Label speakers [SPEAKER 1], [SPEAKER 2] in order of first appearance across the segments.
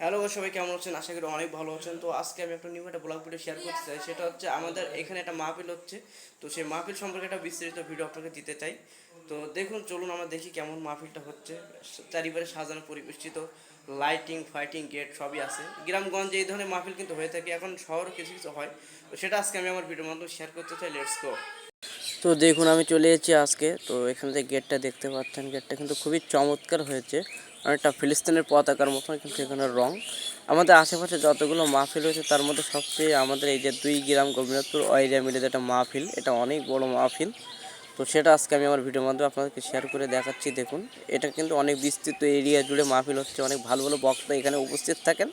[SPEAKER 1] Hello সবাই কেমন আছেন? আশা করি অনেক ভালো আছেন। তো আজকে আমি একটা নিউ একটা ব্লগ ভিডিও শেয়ার করতে চাই। সেটা হচ্ছে আমাদের এখানে একটা মাহফিল হচ্ছে। তো সেই মাহফিল সম্পর্কে একটা বিস্তারিত ভিডিও আপনাকে দিতে চাই। তো দেখুন, চলুন আমরা দেখি কেমন মাহফিলটা হচ্ছে। চারিপাশে সাজানো, পরিবেষ্টিত লাইটিং ফাইটিং গেট সবই আছে। গ্রামগঞ্জে এই ধরনের মাহফিল কিন্তু হয়ে থাকে। এখন শহরে কিছু কিছু হয়। তো সেটা আজকে আমি আমার ভিডিওর মাধ্যমে শেয়ার করতে চাই। লেটস গো তো দেখুন, আমি চলে এসেছি আজকে। তো এখানে যে গেটটা দেখতে পাচ্ছেন। গেটটা কিন্তু খুবই চমৎকার হয়েছে। অনেকটা ফিলিস্তিনের পতাকার মতন, কিন্তু এখানে রং। আমাদের আশেপাশে যতগুলো মাহফিল হয়েছে, তার মধ্যে সবচেয়ে আমাদের এই যে দুই গ্রাম গোবিনাথপুর অয়েরিয়া মিলে যে যেটা মাহফিল, এটা অনেক বড় মাহফিল। তো সেটা আজকে আমি আমার ভিডিওর মাধ্যমে আপনাদেরকে শেয়ার করে দেখাচ্ছি। দেখুন, এটা কিন্তু অনেক বিস্তৃত এরিয়া জুড়ে মাহফিল হচ্ছে, অনেক ভালো ভালো বক্তা এখানে উপস্থিত থাকেন।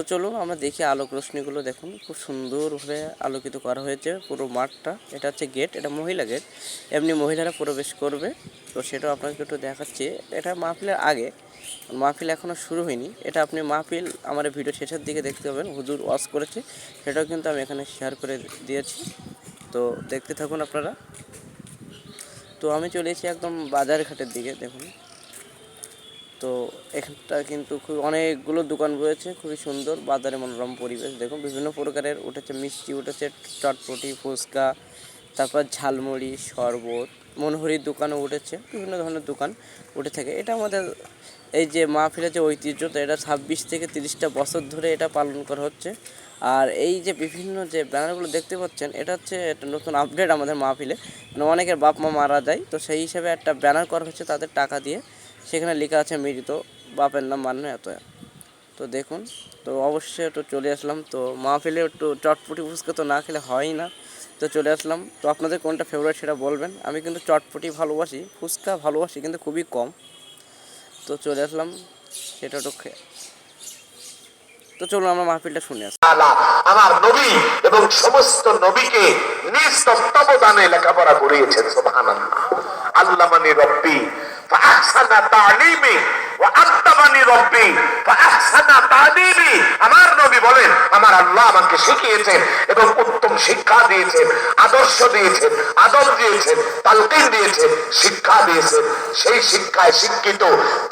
[SPEAKER 1] তো চলুন আমরা দেখি আলোক রশ্মিগুলো দেখুন। খুব সুন্দরভাবে আলোকিত করা হয়েছে পুরো মাঠটা। এটা হচ্ছে গেট, এটা মহিলা গেট। এমনি মহিলারা প্রবেশ করবে। তো সেটাও আপনাকে একটু দেখাচ্ছি। এটা মাহফিলের আগে। মাহফিল এখনও শুরু হয়নি। এটা আপনি মাহফিল আমার ভিডিও শেষের দিকে দেখতে পাবেন। হুজুর ওয়াশ করেছে। সেটাও কিন্তু আমি এখানে শেয়ার করে দিয়েছি। তো দেখতে থাকুন আপনারা। তো আমি চলে এসেছি একদম বাজার ঘাটের দিকে, দেখুন। তো এখানটা কিন্তু খুব অনেকগুলো দোকান রয়েছে, খুবই সুন্দর। বাজারে মনোরম পরিবেশ। দেখুন, বিভিন্ন প্রকারের উঠেছে, মিষ্টি উঠেছে, চটপটি, ফুচকা, তারপর ঝালমুড়ি, শরবত, মনোহরির দোকানও উঠেছে, বিভিন্ন ধরনের দোকান উঠে থাকে। এটা আমাদের এই যে মাহফিলের যে ঐতিহ্য, তো এটা ছাব্বিশ থেকে তিরিশটা বছর ধরে এটা পালন করা হচ্ছে। আর এই যে বিভিন্ন যে ব্যানারগুলো দেখতে পাচ্ছেন, এটা হচ্ছে একটা নতুন আপডেট আমাদের মাহফিলে। মানে অনেকের বাপ মা মারা যায়, তো সেই হিসাবে একটা ব্যানার করা হচ্ছে তাদের টাকা দিয়ে। সেখানে লেখা আছে মৃত, বাপের নাম মানে এত তো দেখুন, তো অবশ্যই একটু চলে আসলাম। তো মাহফিলে একটু চটপটি ফুচকা তো না খেলে হয়ই না। তো চলে আসলাম। তো আপনাদের কোনটা ফেভারিট সেটা বলবেন। আমি কিন্তু চটপটি ভালোবাসি, ফুচকা ভালোবাসি, কিন্তু খুবই কম। তো চলে আসলাম, সেটা একটু তো চলুন আমরা মাহফিলটা শুনে আসি।
[SPEAKER 2] আমার নবী এবং সমস্ত নবীকে নিজ তত্ত্বাবধানে লেখাপড়া করিয়েছেন, সুবহানাল্লাহ। আল্লামানি রব্বি। আমার নবী বলেন, আমার আল্লাহ আমাকে শিখিয়েছেন এবং উত্তম শিক্ষা দিয়েছেন, আদর্শ দিয়েছেন দিয়েছেন, তালকিন দিয়েছেন, শিক্ষা দিয়েছেন। সেই শিক্ষায় শিক্ষিত,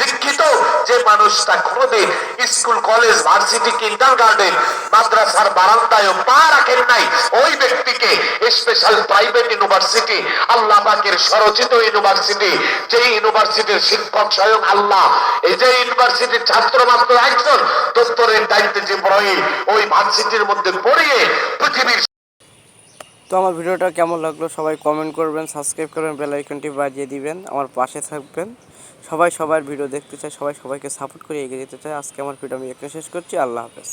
[SPEAKER 2] দীক্ষিত যে মানুষটা কোনোদিন school, college, varsity kindergarten মাদ্রাসার বারান্দায় পা রাখেন নাই ওই ব্যক্তিকে স্পেশাল প্রাইভেট ইউনিভার্সিটি আল্লাহ পাকের স্বরচিত ইউনিভার্সিটি যে ইউনিভার্সিটির শিক্ষক স্বয়ং আল্লাহ। এই যে ইউনিভার্সিটির ছাত্র মাত্র একজন, দপ্তরের দায়িত্বে যে প্রয়োগ ওই ভার্সিটির মধ্যে পড়িয়ে পৃথিবীর
[SPEAKER 1] তো আমার ভিডিওটা কেমন লাগল সবাই কমেন্ট করবেন সাবস্ক্রাইব করবেন বেল আইকনটি বাজিয়ে দিবেন, আমার পাশে থাকবেন। সবাই সবার ভিডিও দেখতে চায়, সবাই সবাইকে সাপোর্ট করে এগিয়ে যেতে চায়। আজকে আমার ভিডিও আমি এখানে শেষ করছি, আল্লাহ হাফেজ।